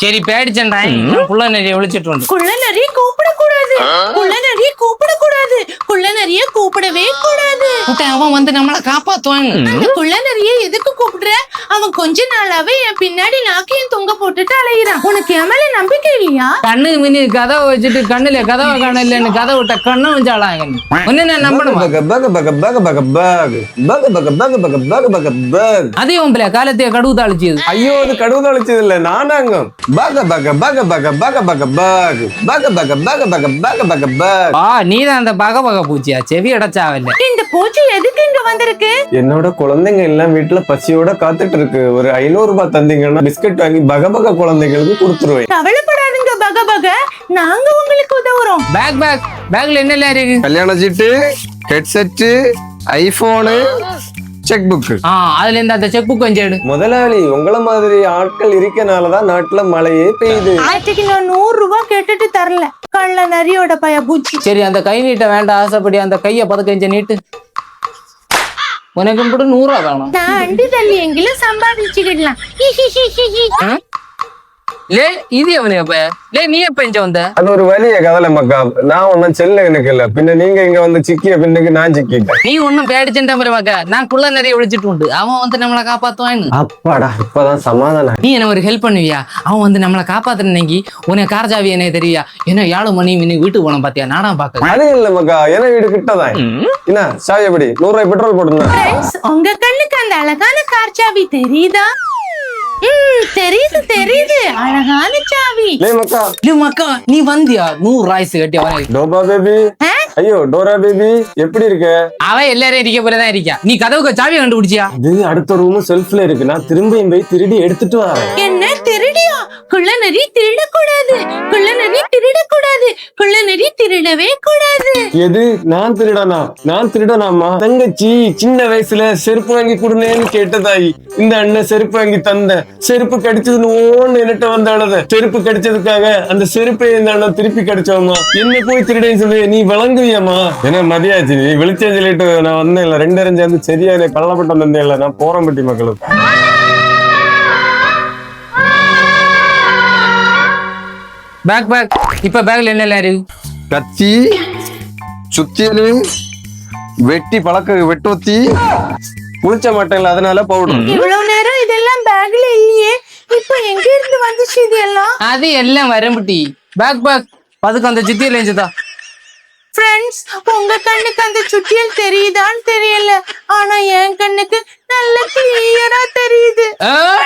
சரி பேடிச்சண்டா நான் புள்ள நிறைய விழிச்சிட்டு உண்டு குள்ள நிறைய கூப்பிடக்கூடாது. குள்ள நிறைய கூப்பிடக்கூடாது. குள்ள நிறைய கூப்பிடவே கூடாது. அவன் வந்து நம்மளை காப்பாத்துவான். குள்ள நிறைய எதுக்கு கூப்பிடுற அவன் கொஞ்ச நாளாவே என் பின்னாடி நாக்கையும் தொங்க போட்டுட்டு அலையிறான் உனக்கு என் மேல நம்பிக்கை இல்லையா கண்ணு மினி கதவை வச்சுட்டு கண்ணுல கதவை காணலன்னு கதை விட்ட கண்ணை வச்சாளாங்க ஒன்னு நான் நம்பணுமா பக பக பக பக பக பக பக பக பக பக பக பக பக அதே உன் காலத்தையே கடுவு தாளிச்சது ஐயோ அது கடவுள் அழைச்சது இல்ல நானாங்க பக பக பக பக பக பக பக பக பக பக பக பக பக பக ஆ நீ தான் அந்த பக பக பூச்சியா செவி அடைச்சாவல்ல இந்த பூச்சி எதுக்கு இங்க வந்திருக்கு என்னோட குழந்தைங்க எல்லாம் வீட்டுல பசியோட காத்துட்டு இருக்கு. ஒரு ஐநூறு ரூபாய் தந்தீங்கன்னா பிஸ்கட் வாங்கி பக பக குழந்தைங்களுக்கு கொடுத்துருவேன். கவலைப்படாதுங்க பக பக நாங்க உங்களுக்கு உதவுறோம். பேக் பேக் பேக்ல என்னெல்லாம் இருக்கு? கல்யாண சீட்டு ஹெட்செட்டு ஐபோனு செக் புக்கு ஆ அதுல இருந்து அந்த செக் புக் கொஞ்சம் எடு. முதலாளி உங்கள மாதிரி ஆட்கள் இருக்கனாலதான் நாட்டுல மழையே பெய்யுது. நேற்றுக்கு நான் நூறு ரூபாய் கேட்டுட்டு தரல. கள்ள நரியோட பய பூச்சி. சரி அந்த கை நீட்ட வேண்டாம். ஆசைப்படி அந்த கையை பதுக்கஞ்ச நீட்டு. உனக்கு கூட நூறு அதானா நான் ரெண்டு தள்ளி எங்கிலும் சம்பாதிச்சுக்கிடலாம் லே இது எவனு எப்ப லே நீ எப்ப இங்க வந்த? அது ஒரு வலிய கதலை மக்கா. நான் ஒன்னும் செல்ல எனக்கு இல்ல பின்ன நீங்க இங்க வந்து சிக்கிய பின்னுக்கு நான் சிக்கிட்டேன். நீ ஒன்னும் பேடிச்சுட்ட மாதிரி மக்க. நான் குள்ள நிறைய விழிச்சிட்டு உண்டு. அவன் வந்து நம்மளை காப்பாத்துவான்னு. அப்பாடா இப்பதான் சமாதானம் நீ என்ன ஒரு ஹெல்ப் பண்ணுவியா? அவன் வந்து நம்மளை காப்பாத்துறனைக்கு உனக்கு கார்ஜாவி என்ன தெரியா என்ன ஏழு மணி மினி வீட்டுக்கு போன பாத்தியா? நாடகம் பாக்க அது இல்ல மக்கா. என வீடு கிட்டதான். என்ன சாவி எப்படி? நூறு ரூபாய் பெட்ரோல் போட்டுருந்தேன். உங்க கண்ணுக்கு அந்த அழகான கார் சாவி தெரியுதா? தெரியுது தெரியுது. அழகான சாவி. லே மக்கா. இல்ல மக்கா நீ வந்தியா? நூறு ராய்ஸ் கட்டி அவன் டோபா பேபி. ஆ? ஐயோ டோரா பேபி எப்படி இருக்க? அவன் எல்லாரும் இருக்க போலதான் இருக்கான் நீ கதவுக்கு சாவி கண்டுபிடிச்சியா? இது அடுத்த ரூம் செல்ஃப்ல இருக்கு. நான் திரும்பியும் போய் திருடி எடுத்துட்டு வரேன். என்ன நரி திருடக்கூடாது. குள்ள நரி திருடக்கூடாது. குள்ள நரி திருடவே கூடாது. எது? நான் திருடனா? நான் திருடனாமா தங்கச்சி சின்ன வயசுல செருப்பு வாங்கி கொடுனேன்னு கேட்டதாயி. இந்த அண்ணன் செருப்பு வாங்கி தந்த. செருப்பு கடிச்சதுன்னு ஓன்னு என்னட்ட வந்த செருப்பு கடிச்சதுக்காக அந்த செருப்பை இந்த அண்ணன் திருப்பி கடிச்சோமா என்ன போய் திருடேன்னு சொல்லி நீ விளங்குவியம்மா என்ன மதியாச்சு? நீ வெளிச்சம் சொல்லிட்டு நான் வந்தேன் இல்ல ரெண்டு அரைஞ்சு வந்து சரியா கள்ளப்பட்டம் தந்தேன் இல்ல நான் போறம்பட்டி மக்களுக்கு. பேக் பேக் இப்ப பேக்ல என்னெல்லாம் இருக்கு? கத்தி சுத்தியலு வெட்டி பழக்க வெட்டோத்தி குளிச்ச மாட்டேன்ல அதனால பவுடர் இவ்வளவு நேரம் இதெல்லாம் பேக்ல இல்லையே. இப்போ எங்க இருந்து வந்துச்சு இது எல்லாம் அது எல்லாம் வரம்புட்டி பேக் பேக் பதுக்கு அந்த சித்தியில இருந்துதா ஃப்ரெண்ட்ஸ் உங்க கண்ணுக்கு அந்த சுட்டியல் தெரியுதான்னு தெரியல. ஆனா என் கண்ணுக்கு நல்ல கிளியரா தெரியுது. தாரா